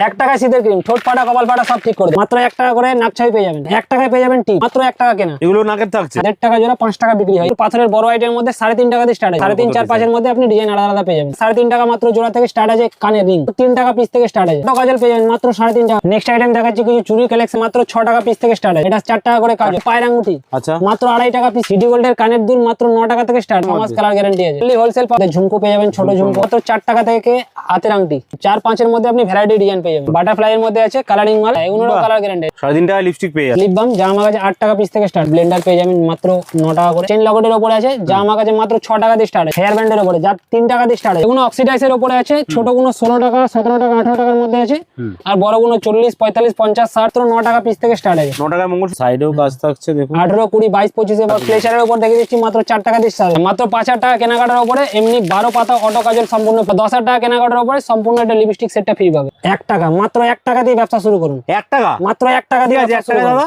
এক টাকায় শীতের ক্রিম ঠোঁট ফাটা কপাল ফাটা সব ঠিক করে। মাত্র এক টাকা করে নাক ছাই পেয়ে যাবেন। এক টাকায় পেয়ে যাবেন টি মাত্র এক টাকা কেনা। এগুলো নাকের থাকছে। দেড় টাকা জোড়া পাঁচ টাকা বিক্রি হয়। পাথরের বড় আইটের মধ্যে সাড়ে তিন টাকা দিয়ে স্টার্ট হয় সাড়ে তিন চার পাঁচের মধ্যে আপনি ডিজাইন আলাদা আলাদা পেয়ে যাবেন। সাড়ে তিন টাকা মাত্র জোড়া থেকে স্টার্ট আছে কানের রিং তিন টাকা পিস থেকে স্টার্ট আছে। কাজল পেয়ে যাবেন? মাত্র সাড়ে তিন টাকা। নেক্সট আইটেম দেখাচ্ছি কিছু চুরি কালেকশন মাত্র ছ টাকা পিস থেকে স্টার্ট হয়। এটা চার টাকা করে কাজ। পায়ের আঙ্গুটি আচ্ছা। মাত্র আড়াই টাকা পিস সিটি গোল্ডের কানের দুল মাত্র ন টাকা থেকে স্টার্ট মাস কালার গ্যারান্টি আছে। হোলসেল পাবে ঝুমকো পেয়ে যাবেন। ছোট ঝুমকো। মাত্র চার টাকা থেকে হাতের আংটি। চার পাঁচের মধ্যে আপনি ভ্যারাইটি ডিজাইন পেয়ে যাবেন। বাটারফ্লাই এর মধ্যে আছে কালারিং মাল এগুলোর কালার গ্যারান্টি সাড়ে তিন টাকা লিপস্টিক পেয়ে যাচ্ছে। লিপ বাম যা আমার কাছে আট টাকা পিস থেকে স্টার্ট ব্লেন্ডার পেয়ে যাবেন মাত্র ন টাকা করে। চেন আছে যা আমার কাছে মাত্র ছ টাকা দিয়ে স্টার্ট হেয়ার ব্যান্ডের যা তিন টাকা দিয়ে স্টার্ট এগুলো অক্সিডাইসের উপরে আছে ছোট কোনো ষোলো টাকা সতেরো টাকা আঠারো টাকার মধ্যে আছে। আর বড় কোনো চল্লিশ পঁয়তাল্লিশ পঞ্চাশ ষাট তো ন টাকা পিস থেকে স্টার্ট আছে। ন মঙ্গল সাইডেও কাজ থাকছে দেখুন। আঠারো কুড়ি বাইশ পঁচিশে বা প্লেসারের উপর দেখে দিচ্ছি মাত্র চার টাকা দিয়ে start। মাত্র পাঁচ হাজার টাকা কেনাকাটার উপরে এমনি বারো পাতা অটো কাজল সম্পূর্ণ দশ হাজার টাকা কেনাকাটার উপরে সম্পূর্ণ একটা লিপস্টিক সেটটা ফ্রি পাবে। এক টাকা মাত্র এক টাকা দিয়ে ব্যবসা শুরু করুন। এক টাকা? মাত্র এক টাকা দিয়ে টাকা দাদা।